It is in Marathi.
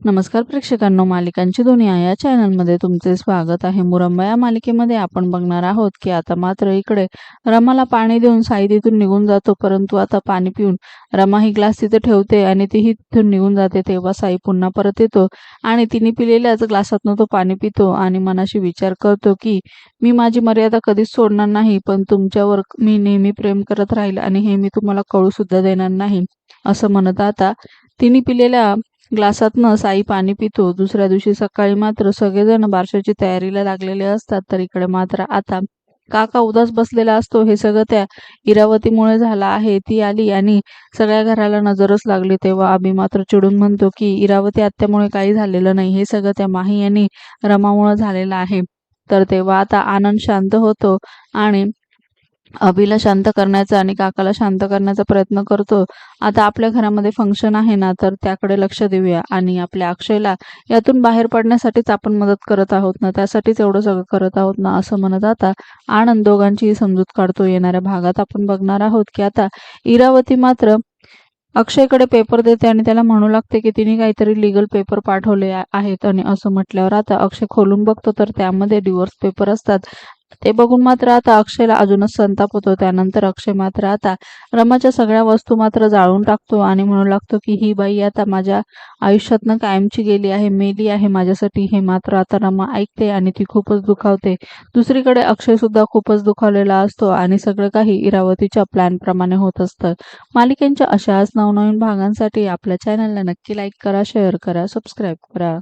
नमस्कार प्रेक्षकांनो मालिकांची दुनिया या चॅनलमध्ये तुमचे स्वागत आहे. मुरंबा या मालिकेमध्ये आपण बघणार आहोत की आता मात्र इकडे रमाला पाणी देऊन साई तिथून निघून जातो परंतु आता पाणी पिऊन रमा ही ग्लास तिथे ठेवते आणि तीही तिथून निघून जाते. तेव्हा साई पुन्हा परत येतो आणि तिने पिलेल्याच ग्लासातनं तो पाणी पितो आणि मनाशी विचार करतो की मी माझी मर्यादा कधीच सोडणार नाही पण तुमच्यावर मी नेहमी प्रेम करत राहील आणि हे मी तुम्हाला कळू सुद्धा देणार नाही असं म्हणत आता तिने पिलेल्या ग्लासातनं साई पाणी पितो. दुसऱ्या दिवशी सकाळी मात्र सगळेजण बारशाची तयारीला लागलेले असतात तर इकडे मात्र आता काका उदास बसलेला असतो. हे सगळं त्या इरावतीमुळे झालं आहे. ती आली आणि सगळ्या घराला नजरच लागली तेव्हा आम्ही मात्र चिडून म्हणतो की इरावती आत्यामुळे काही झालेलं नाही. हे सगळं त्या माही आणि रमामुळे झालेलं आहे. तर तेव्हा आता आनंद शांत होतो आणि अभिला शांत करण्याचा आणि काकाला शांत करण्याचा प्रयत्न करतो. आता आपल्या घरामध्ये फंक्शन आहे ना तर त्याकडे लक्ष देऊया. आणि आपल्या अक्षयला यातून बाहेर पडण्यासाठीच आपण मदत करत आहोत ना त्यासाठीच एवढं सगळं करत आहोत ना असं म्हणत आता आनंद दोघांचीही समजूत काढतो. येणाऱ्या भागात आपण बघणार आहोत की आता इरावती मात्र अक्षयकडे पेपर देते आणि त्याला म्हणू लागते की तिने काहीतरी लिगल पेपर पाठवले आहेत आणि असं म्हटल्यावर आता अक्षय खोलून बघतो तर त्यामध्ये डिवोर्स पेपर असतात. ते बघून मात्र आता अक्षयला अजूनच संताप होतो. त्यानंतर अक्षय मात्र आता रमाच्या सगळ्या वस्तू मात्र जाळून टाकतो आणि म्हणू लागतो की ही बाई आता माझ्या आयुष्यातनं कायमची गेली आहे मेली आहे माझ्यासाठी. हे मात्र आता रमा ऐकते आणि ती खूपच दुखावते. दुसरीकडे अक्षय सुद्धा खूपच दुखावलेला असतो आणि सगळं काही इरावतीच्या प्लॅन प्रमाणे होत असतं. मालिकेच्या अशाच नवनवीन भागांसाठी आपल्या चॅनलला नक्की लाईक करा शेअर करा सबस्क्राईब करा.